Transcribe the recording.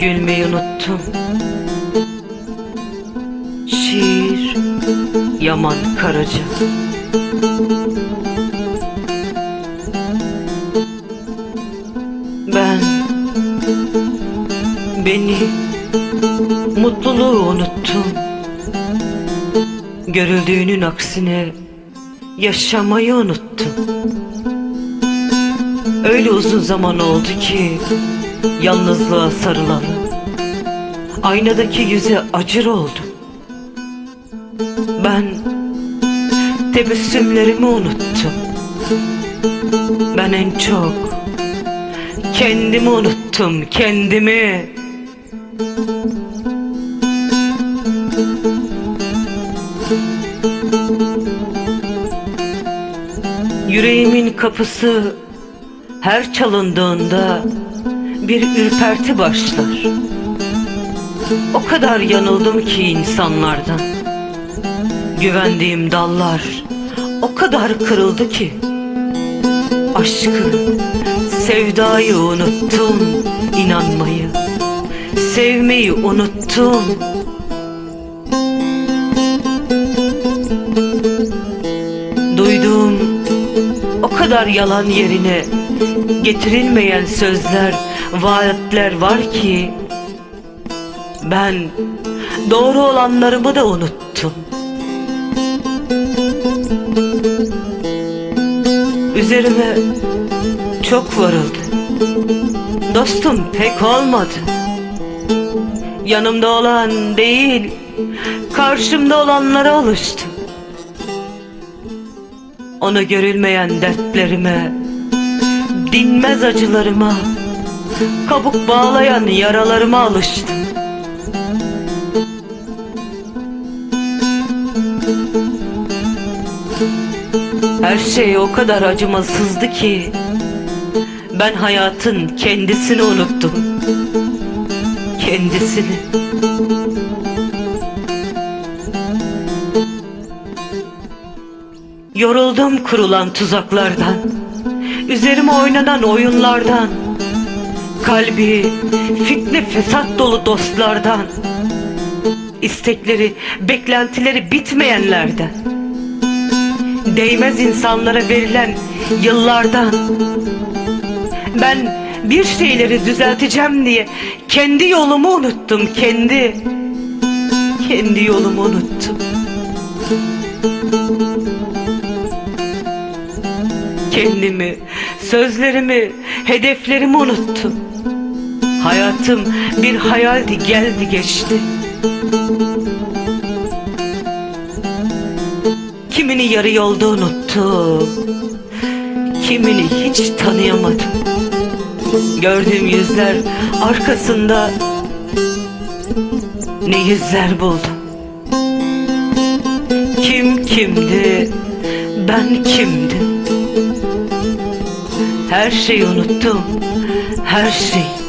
Gülmeyi unuttum. Şiir Yaman Karaca Ben Beni Mutluluğu unuttum Görüldüğünün aksine Yaşamayı unuttum. Öyle uzun zaman oldu ki Yalnızlığa sarılalı Aynadaki yüze acır oldum. Ben Tebessümlerimi unuttum. Ben en çok Kendimi unuttum kendimi Yüreğimin kapısı her çalındığında bir ürperti başlar. O kadar yanıldım ki insanlardan. Güvendiğim dallar o kadar kırıldı ki. Aşkı, sevdayı unuttum, inanmayı, sevmeyi unuttum. Duyduğum kadar yalan yerine getirilmeyen sözler, vaatler var ki ben doğru olanlarımı da unuttum. Üzerime çok varıldı. Dostum pek olmadı. Yanımda olan değil, karşımda olanlara alıştım. Ona görülmeyen dertlerime, dinmez acılarıma, kabuk bağlayan yaralarıma alıştım. Her şey o kadar acımasızdı ki ben hayatın kendisini unuttum. Kendisini. Yoruldum kurulan tuzaklardan, üzerime oynanan oyunlardan, kalbi fitne fesat dolu dostlardan, istekleri, beklentileri bitmeyenlerden, değmez insanlara verilen yıllardan. Ben bir şeyleri düzelteceğim diye kendi yolumu unuttum, kendi, kendi yolumu unuttum. Kendimi, sözlerimi, hedeflerimi unuttum. Hayatım bir hayaldi geldi geçti. Kimini yarı yolda unuttum. Kimini hiç tanıyamadım. Gördüğüm yüzler arkasında ne yüzler buldum. Kim kimdi, ben kimdim. Her şeyi unuttum. Her şey.